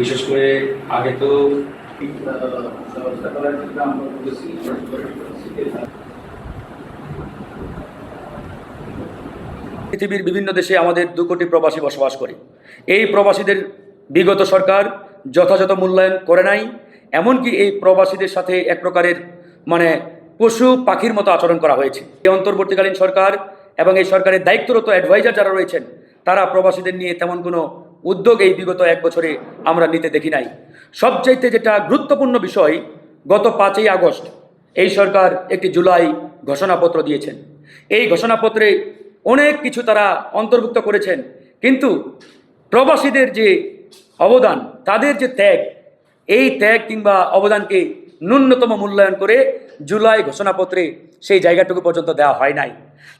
বিশেষ করে আগে তো, পৃথিবীর বিভিন্ন দেশে আমাদের দু কোটি প্রবাসী বসবাস করে। এই প্রবাসীদের বিগত সরকার যথাযথ মূল্যায়ন করে নাই, এমনকি এই প্রবাসীদের সাথে এক প্রকারের মানে পশু পাখির মতো আচরণ করা হয়েছে। এই অন্তর্বর্তীকালীন সরকার এবং এই সরকারের দায়িত্বরত অ্যাডভাইজার যারা রয়েছেন, তারা প্রবাসীদের নিয়ে তেমন কোনো উদ্যোগ এই বিগত এক বছরে আমরা নিতে দেখি নাই। সবচাইতে যেটা গুরুত্বপূর্ণ বিষয়, গত পাঁচই আগস্ট এই সরকার একটি জুলাই ঘোষণাপত্র দিয়েছেন। এই ঘোষণাপত্রে অনেক কিছু তারা অন্তর্ভুক্ত করেছেন। কিন্তু প্রবাসীদের যে অবদান, তাদের যে ত্যাগ, এই ত্যাগ কিংবা অবদানকে ন্যূনতম মূল্যায়ন করে জুলাই ঘোষণাপত্রে সেই জায়গাটুকু পর্যন্ত দেওয়া হয় নাই।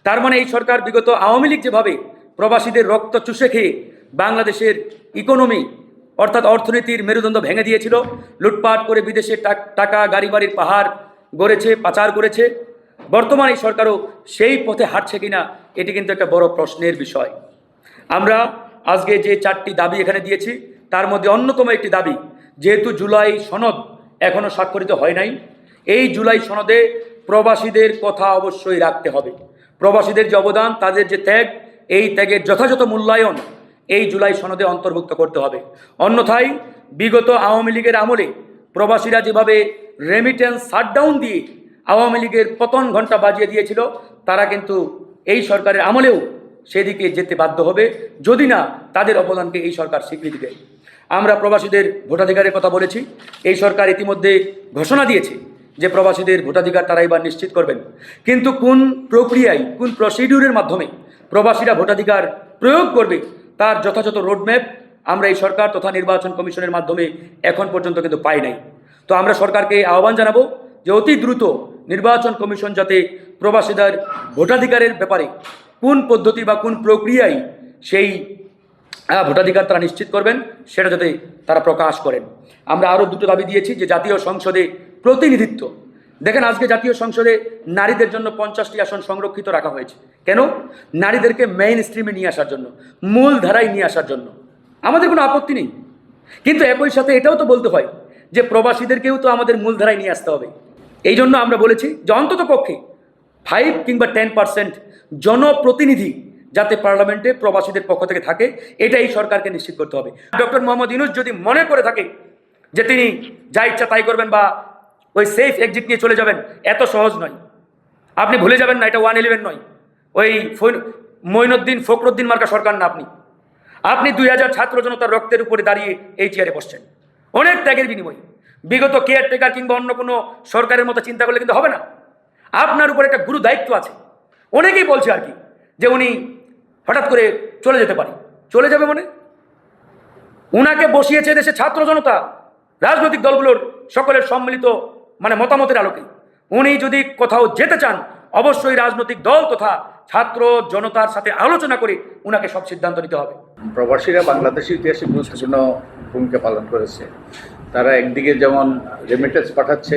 তার মানে এই সরকার বিগত আওয়ামী লীগ যেভাবে প্রবাসীদের রক্ত চুষে খেয়ে বাংলাদেশের ইকোনমি অর্থাৎ অর্থনীতির মেরুদণ্ড ভেঙে দিয়েছিল। লুটপাট করে বিদেশে টাক- গাড়ি বাড়ির পাহাড় গড়েছে, পাচার করেছে। বর্তমান এই সরকারও সেই পথে হাঁটছে কিনা, এটি কিন্তু একটা বড় প্রশ্নের বিষয়। আমরা আজকে যে চারটি দাবি এখানে দিয়েছি, তার মধ্যে অন্যতম একটি দাবি, যেহেতু জুলাই সনদ এখনও স্বাক্ষরিত হয় নাই, এই জুলাই সনদে প্রবাসীদের কথা অবশ্যই রাখতে হবে। প্রবাসীদের যে অবদান, তাদের যে ত্যাগ, এই ত্যাগের যথাযথ মূল্যায়ন এই জুলাই সনদে অন্তর্ভুক্ত করতে হবে। অন্যথায় বিগত আওয়ামী লীগের আমলে প্রবাসীরা যেভাবে রেমিটেন্স শাটডাউন দিয়ে আওয়ামী লীগের পতন ঘণ্টা বাজিয়ে দিয়েছিল, তারা কিন্তু এই সরকারের আমলেও সেদিকে যেতে বাধ্য হবে। যদি না, তাদের অবদানকে এই সরকার স্বীকৃতি দেয়। আমরা প্রবাসীদের ভোটাধিকারের কথা বলেছি। এই সরকার ইতিমধ্যে ঘোষণা দিয়েছে যে প্রবাসীদের ভোটাধিকার তারা এবার নিশ্চিত করবেন। কিন্তু কোন প্রক্রিয়ায়, কোন প্রসিডিউরের মাধ্যমে প্রবাসীরা ভোটাধিকার প্রয়োগ করবে তার যথাযথ রোডম্যাপ আমরা এই সরকার তথা নির্বাচন কমিশনের মাধ্যমে এখন পর্যন্ত কিন্তু পাই নাই। তো আমরা সরকারকে আহ্বান জানাব যে অতি দ্রুত নির্বাচন কমিশন যাতে প্রবাসীদের ভোটাধিকারের ব্যাপারে কোন পদ্ধতি বা কোন প্রক্রিয়ায় সেই ভোটাধিকার তারা নিশ্চিত করবেন, সেটা যাতে তারা প্রকাশ করেন। আমরা আরও দুটো দাবি দিয়েছি যে জাতীয় সংসদে প্রতিনিধিত্ব দেখেন আজকে জাতীয় সংসদে নারীদের জন্য পঞ্চাশটি আসন সংরক্ষিত রাখা হয়েছে। কেন? নারীদেরকে মেইন স্ট্রিমে নিয়ে আসার জন্য, মূল ধারায় নিয়ে আসার জন্য। আমাদের কোনো আপত্তি নেই। কিন্তু একই সাথে এটাও তো বলতে হয় যে প্রবাসীদেরকেও তো আমাদের মূলধারায় নিয়ে আসতে হবে। এই জন্য আমরা বলেছি যে অন্তত পক্ষে ফাইভ কিংবা টেন পার্সেন্ট জনপ্রতিনিধি যাতে পার্লামেন্টে প্রবাসীদের পক্ষ থেকে থাকে এটা এই সরকারকে নিশ্চিত করতে হবে। ডক্টর মোহাম্মদ ইউনুস যদি মনে করে থাকে যে তিনি যা ইচ্ছা তাই করবেন বা ওই সেফ এক্সিট নিয়ে চলে যাবেন। এত সহজ নয়। আপনি ভুলে যাবেন না, এটা ওয়ান ইলেভেন নয়। ওই মঈনুদ্দিন ফখরুদ্দিন মার্কা সরকার না আপনি। আপনি দুই হাজার ছাত্র জনতার রক্তের উপরে দাঁড়িয়ে এই চেয়ারে বসছেন। অনেক ত্যাগের বিনিময়। বিগত কেয়ারটেকার কিংবা অন্য কোনো সরকারের মতো চিন্তা করলে কিন্তু হবে না। আপনার উপর একটা গুরু দায়িত্ব আছে। অনেকেই বলছে আর কি, যে উনি হঠাৎ করে চলে যেতে পারে। চলে যাবে মনে? উনাকে বসিয়েছে দেশে ছাত্র জনতা। রাজনৈতিক দলগুলোর সকলের সম্মিলিত মানে মতামতের আলোকে। উনি যদি কোথাও যেতে চান, অবশ্যই রাজনৈতিক দল তথা ছাত্র জনতার সাথে আলোচনা করে উনাকে সব সিদ্ধান্ত নিতে হবে। প্রবাসীরা বাংলাদেশের ইতিহাসে গুরুত্বপূর্ণ ভূমিকা পালন করেছে। তারা একদিকে যেমন রেমিটেন্স পাঠাচ্ছে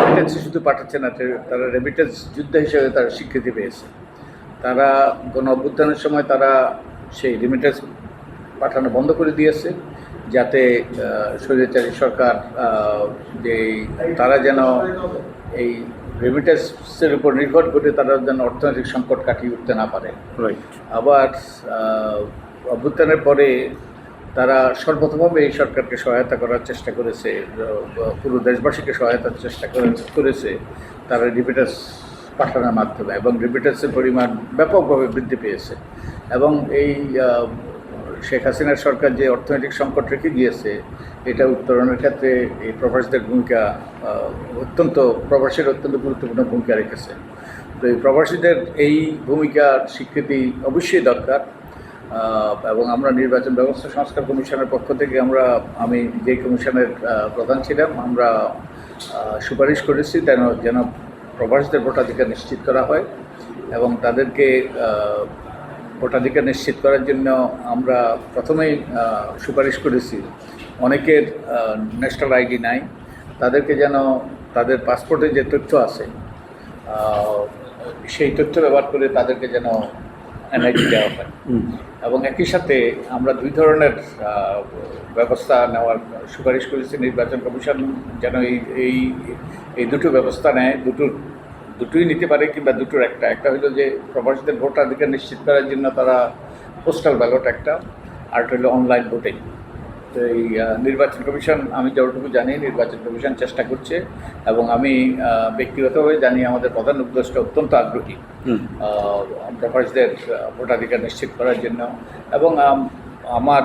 রেমিটেন্স শুধু পাঠাচ্ছে না, তারা রেমিটেন্স যুদ্ধ হিসেবে তারা স্বীকৃতি পেয়েছে। তারা গণ অভ্যুত্থানের সময় তারা সেই রেমিটেন্স পাঠানো বন্ধ করে দিয়েছে। যাতে স্বৈরাচারী সরকার যে তারা যেন এই রেমিটেন্সের উপর নির্ভর করে তারা যেন অর্থনৈতিক সংকট কাটিয়ে উঠতে না পারে। আবার অভ্যুত্থানের পরে তারা সর্বতভাবে এই সরকারকে সহায়তা করার চেষ্টা করেছে পুরো দেশবাসীকে সহায়তার চেষ্টা করে- করেছে তারা রিপিটার্স পাঠানোর মাধ্যমে এবং রিপিটার্সের পরিমাণ ব্যাপকভাবে বৃদ্ধি পেয়েছে। এবং এই শেখ হাসিনার সরকার যে অর্থনৈতিক সংকট রেখে গিয়েছে, এটা উত্তরণের ক্ষেত্রে এই প্রবাসীদের ভূমিকা অত্যন্ত, প্রবাসীর অত্যন্ত গুরুত্বপূর্ণ ভূমিকা রেখেছে। তো এই প্রবাসীদের এই ভূমিকার স্বীকৃতি অবশ্যই দরকার। এবং আমরা নির্বাচন ব্যবস্থা সংস্কার কমিশনের পক্ষ থেকে আমরা, আমি যে কমিশনের প্রধান ছিলাম, আমরা সুপারিশ করেছি যেন যেন প্রবাসীদের ভোটাধিকার নিশ্চিত করা হয় এবং তাদেরকে ভোটাধিকার নিশ্চিত করার জন্য আমরা প্রথমেই সুপারিশ করেছি। অনেকের ন্যাশনাল আইডি নাই। তাদেরকে যেন তাদের পাসপোর্টে যে তথ্য আছে সেই তথ্য ব্যবহার করে তাদেরকে যেন এনআইডি দেওয়া হয়। এবং একই সাথে আমরা দুই ধরনের ব্যবস্থা নেওয়ার সুপারিশ করেছি। নির্বাচন কমিশন যেন এই এই এই দুটো ব্যবস্থা নেয় দুটোর দুটোই নিতে পারে কিংবা দুটোর একটা। একটা হলো যে প্রবাসীদের ভোটাধিকার নিশ্চিত করার জন্য তারা পোস্টাল ব্যালট একটা আর একটা হলো অনলাইন ভোটিং তো এই নির্বাচন কমিশন আমি যতটুকু জানি নির্বাচন কমিশন চেষ্টা করছে এবং আমি ব্যক্তিগতভাবে জানি আমাদের প্রধান উপদেষ্টা অত্যন্ত আগ্রহী। প্রবাসীদের ভোটাধিকার নিশ্চিত করার জন্য। এবং আমার